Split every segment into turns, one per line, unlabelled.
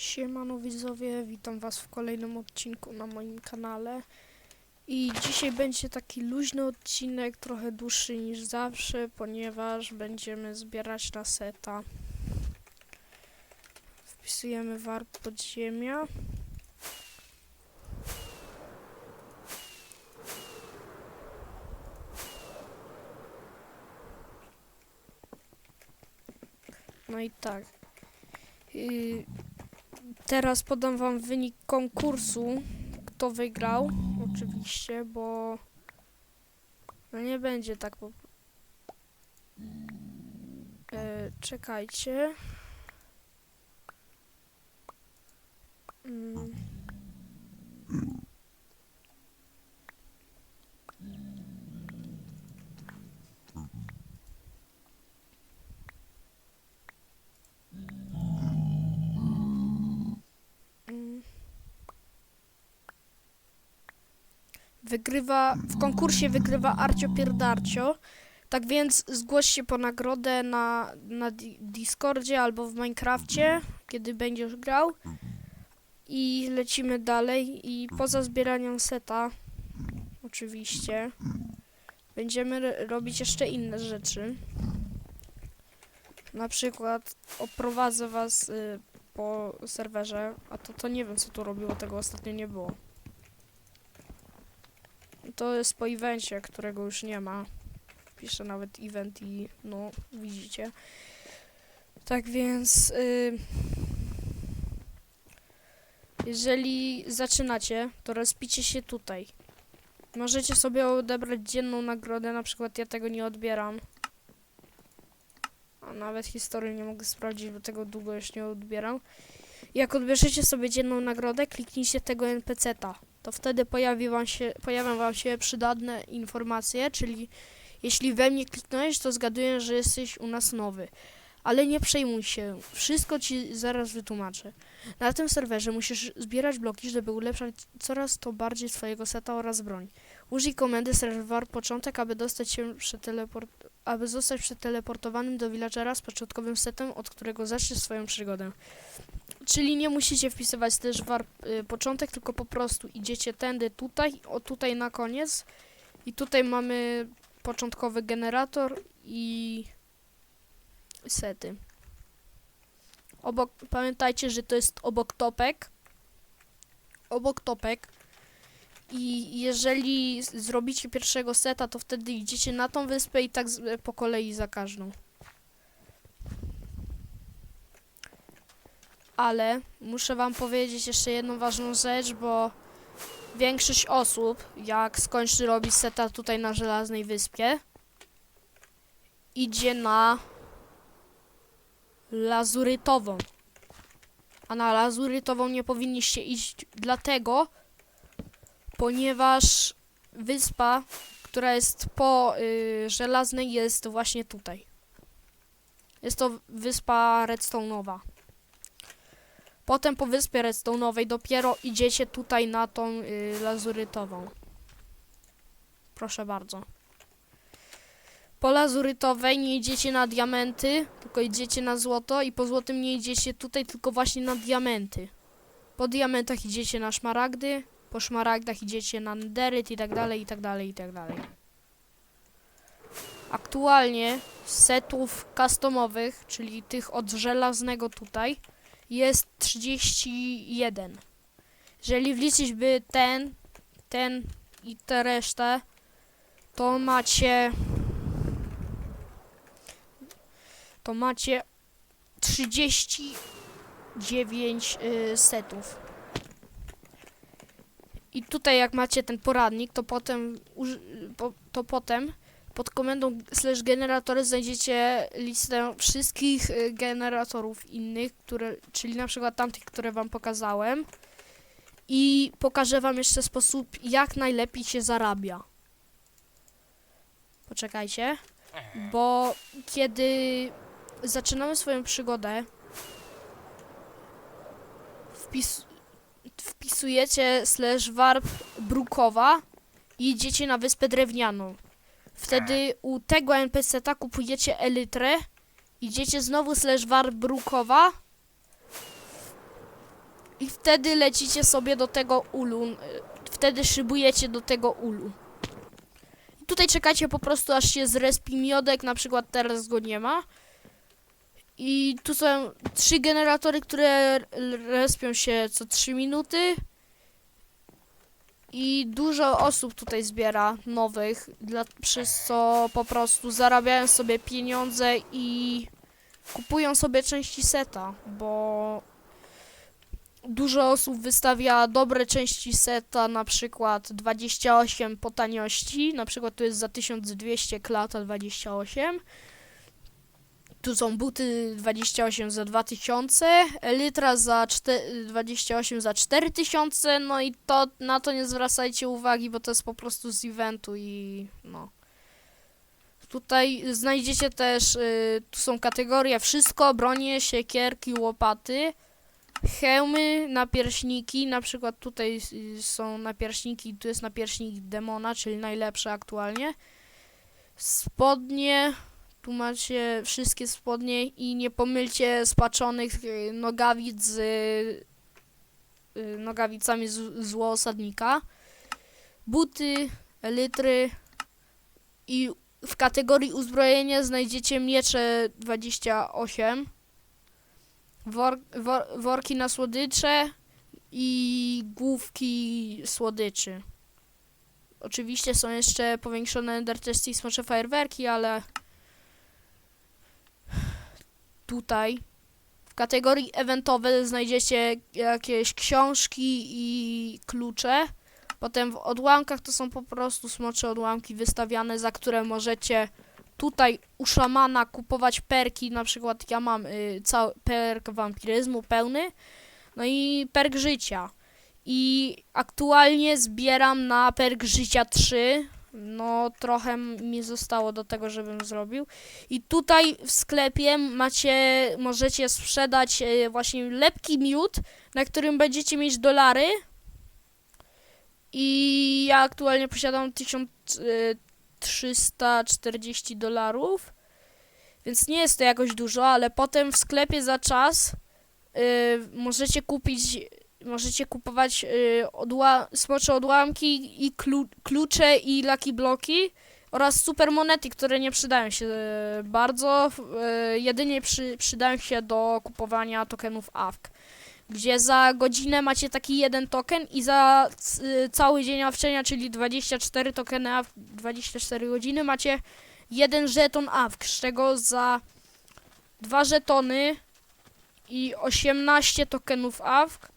Siemano widzowie, witam was w kolejnym odcinku na moim kanale. I dzisiaj będzie taki luźny odcinek, trochę dłuższy niż zawsze, ponieważ będziemy zbierać na seta. Wpisujemy warp podziemia. No i tak. Yy, Teraz podam wam wynik konkursu, kto wygrał, oczywiście, bo no nie będzie tak po... E, czekajcie. Wygrywa, w konkursie wygrywa Arcio Pierdarcio. Tak więc zgłoś się po nagrodę na, na Di- Discordzie albo w Minecrafcie, kiedy będziesz grał. I lecimy dalej. I poza zbieraniem seta, oczywiście, będziemy robić jeszcze inne rzeczy. Na przykład oprowadzę was y, po serwerze, a to, to nie wiem co tu robiło, tego ostatnio nie było. To jest po evencie, którego już nie ma. Piszę nawet event i no, widzicie. Tak więc, y, jeżeli zaczynacie, to rozpicie się tutaj. Możecie sobie odebrać dzienną nagrodę, na przykład ja tego nie odbieram. A nawet historii nie mogę sprawdzić, bo tego długo już nie odbieram. Jak odbierzecie sobie dzienną nagrodę, kliknijcie tego NPC-ta. To wtedy pojawi wam się, pojawią wam się przydatne informacje, czyli jeśli we mnie kliknąłeś, to zgaduję, że jesteś u nas nowy. Ale nie przejmuj się, wszystko ci zaraz wytłumaczę. Na tym serwerze musisz zbierać bloki, żeby ulepszać coraz to bardziej swojego seta oraz broń. Użyj komendy serwer początek, aby dostać się przeteleport aby zostać przeteleportowanym do villagera z początkowym setem, od którego zaczniesz swoją przygodę. Czyli nie musicie wpisywać też warp y, początek, tylko po prostu idziecie tędy tutaj, o tutaj na koniec i tutaj mamy początkowy generator i sety. Obok, pamiętajcie, że to jest obok topek. Obok topek. I jeżeli zrobicie pierwszego seta, to wtedy idziecie na tą wyspę i tak po kolei za każdą. Ale muszę wam powiedzieć jeszcze jedną ważną rzecz, bo większość osób, jak skończy robić seta tutaj na Żelaznej Wyspie, idzie na lazurytową. A na lazurytową nie powinniście iść dlatego, ponieważ wyspa, która jest po y, żelaznej, jest właśnie tutaj. Jest to wyspa redstone'owa. Potem po wyspie redstone'owej dopiero idziecie tutaj na tą y, lazurytową. Proszę bardzo. Po lazurytowej nie idziecie na diamenty, tylko idziecie na złoto i po złotym nie idziecie tutaj, tylko właśnie na diamenty. Po diamentach idziecie na szmaragdy, po szmaragdach idziecie na nederyt i tak dalej, i tak dalej, i tak dalej. Aktualnie setów customowych, czyli tych od żelaznego tutaj, jest 31. Jeżeli wliczyć by ten, ten i tę resztę, to macie to macie 39 y, setów. I tutaj jak macie ten poradnik, to potem, to potem pod komendą slash generatory znajdziecie listę wszystkich y, generatorów innych, które, czyli na przykład tamtych, które wam pokazałem. I pokażę wam jeszcze sposób, jak najlepiej się zarabia. Poczekajcie, bo kiedy zaczynamy swoją przygodę, wpis, wpisujecie slash warp brukowa i idziecie na wyspę drewnianą. Wtedy u tego NPC-ta kupujecie elytrę, idziecie znowu slash warp brukowa i wtedy lecicie sobie do tego ulu. y, Wtedy szybujecie do tego ulu. I tutaj czekacie po prostu aż się zrespi miodek, na przykład teraz go nie ma. I tu są trzy generatory, które respią się co 3 minuty. I dużo osób tutaj zbiera nowych, dla, przez co po prostu zarabiają sobie pieniądze i kupują sobie części seta, bo dużo osób wystawia dobre części seta, na przykład 28 po taniości, na przykład tu jest za 1200 klata 28. Tu są buty 28 za 2000, litra za czte- 28 za 4000, no i to na to nie zwracajcie uwagi, bo to jest po prostu z eventu i no. Tutaj znajdziecie też, y, tu są kategorie wszystko, bronie, siekierki, łopaty, hełmy, napierśniki, na przykład tutaj y, są napierśniki, tu jest napierśnik demona, czyli najlepszy aktualnie. Spodnie, tu macie wszystkie spodnie i nie pomylcie spaczonych y, nogawic z y, nogawicami z, złoosadnika. Buty, litry i w kategorii uzbrojenia znajdziecie miecze 28, wor, wor, worki na słodycze i główki słodyczy. Oczywiście są jeszcze powiększone Ender Chesty i smocze fajerwerki, ale tutaj w kategorii eventowe znajdziecie jakieś książki i klucze. Potem w odłamkach to są po prostu smocze odłamki wystawiane, za które możecie tutaj u szamana kupować perki. Na przykład ja mam y, cały perk wampiryzmu pełny, no i perk życia. I aktualnie zbieram na perk życia 3. No, trochę mi zostało do tego, żebym zrobił. I tutaj w sklepie macie, możecie sprzedać y, właśnie lepki miód, na którym będziecie mieć dolary. I ja aktualnie posiadam 1340 dolarów, więc nie jest to jakoś dużo, ale potem w sklepie za czas y, możecie kupić, możecie kupować y, odła smocze odłamki i klu klucze i lucky bloki oraz super monety, które nie przydają się y, bardzo, y, jedynie przy, przydają się do kupowania tokenów AFK gdzie za godzinę macie taki jeden token i za cały dzień awczenia, czyli 24 tokeny AWK, 24 godziny macie jeden żeton AWK, z czego za dwa żetony i 18 tokenów AWK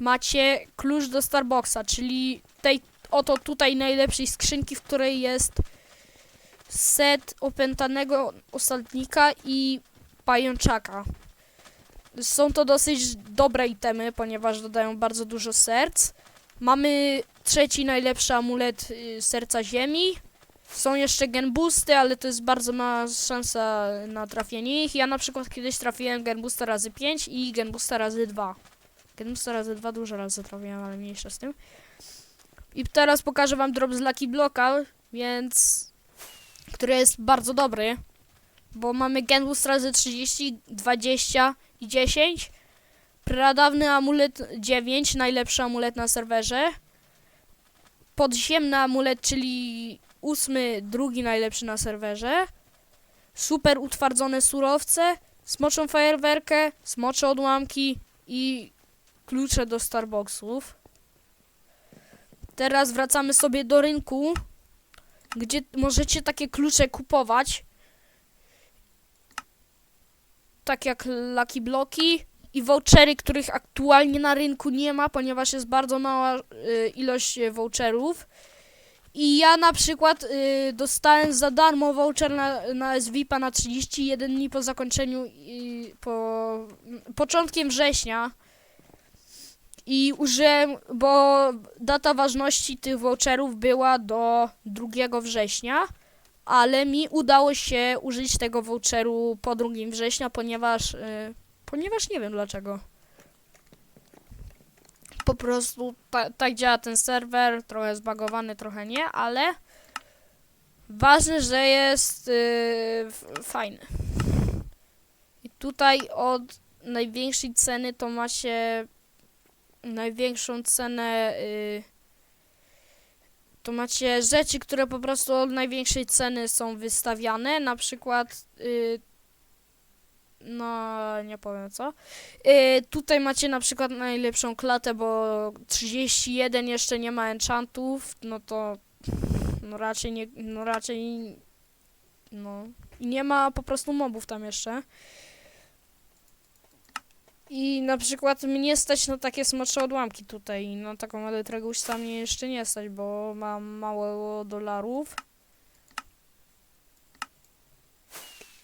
macie klucz do Starbucksa, czyli tej oto tutaj najlepszej skrzynki, w której jest set opętanego osadnika i pajączaka. Są to dosyć dobre itemy, ponieważ dodają bardzo dużo serc. Mamy trzeci najlepszy amulet y, serca ziemi. Są jeszcze genboosty, ale to jest bardzo mała szansa na trafienie ich. Ja na przykład kiedyś trafiłem genboosta razy 5 i genboosta razy 2. Genboosta razy 2 dużo razy trafiłem, ale mniejsza z tym. I teraz pokażę wam drop z Lucky Blocka, więc... który jest bardzo dobry. Bo mamy genboost razy 30, 20 i 10. Pradawny amulet 9, najlepszy amulet na serwerze. Podziemny amulet, czyli ósmy, drugi najlepszy na serwerze. Super utwardzone surowce, smoczą fajerwerkę, smocze odłamki i klucze do Starbucksów. Teraz wracamy sobie do rynku, gdzie możecie takie klucze kupować tak jak Lucky Bloki i vouchery, których aktualnie na rynku nie ma, ponieważ jest bardzo mała y, ilość y, voucherów. I ja na przykład y, dostałem za darmo voucher na, na SVIP-a na 31 dni po zakończeniu, y, po początkiem września. I użyłem, bo data ważności tych voucherów była do 2 września ale mi udało się użyć tego voucheru po 2 września, ponieważ, y, ponieważ nie wiem dlaczego. Po prostu ta, tak działa ten serwer, trochę zbagowany, trochę nie, ale ważne, że jest y, f- fajny. I tutaj od największej ceny to macie największą cenę. Y, to macie rzeczy, które po prostu od największej ceny są wystawiane. Na przykład. Y, no, nie powiem co. Y, tutaj macie na przykład najlepszą klatę, bo 31 jeszcze nie ma enchantów. No to. No raczej nie. No raczej. No. I nie ma po prostu mobów tam jeszcze. I na przykład mnie stać na takie smocze odłamki tutaj. Na taką elektregusza mnie jeszcze nie stać, bo mam mało dolarów.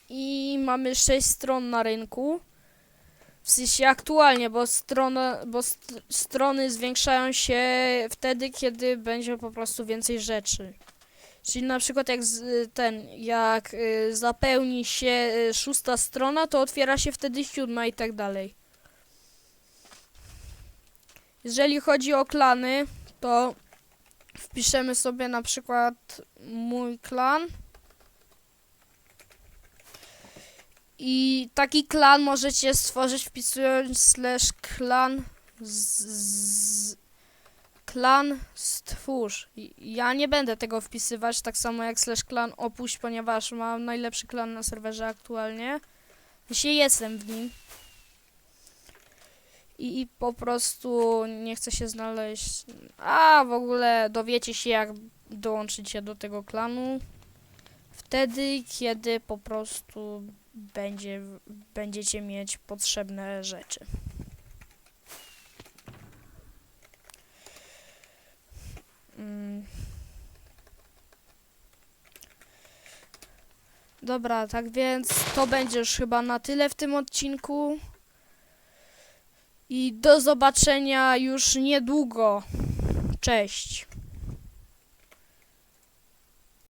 I mamy 6 stron na rynku. W sensie aktualnie, bo, strona, bo st strony zwiększają się wtedy, kiedy będzie po prostu więcej rzeczy. Czyli na przykład jak ten, jak y, zapełni się y, szósta strona, to otwiera się wtedy siódma i tak dalej. Jeżeli chodzi o klany, to wpiszemy sobie na przykład mój klan. I taki klan możecie stworzyć wpisując slash klan z, z klan stwórz. Ja nie będę tego wpisywać, tak samo jak slash klan opuść, ponieważ mam najlepszy klan na serwerze aktualnie. Jeśli jestem w nim. I, I po prostu nie chcę się znaleźć. A w ogóle dowiecie się, jak dołączycie do tego klanu. Wtedy, kiedy po prostu będzie, będziecie mieć potrzebne rzeczy. Mm. Dobra, tak więc to będzie już chyba na tyle w tym odcinku. I do zobaczenia już niedługo. Cześć.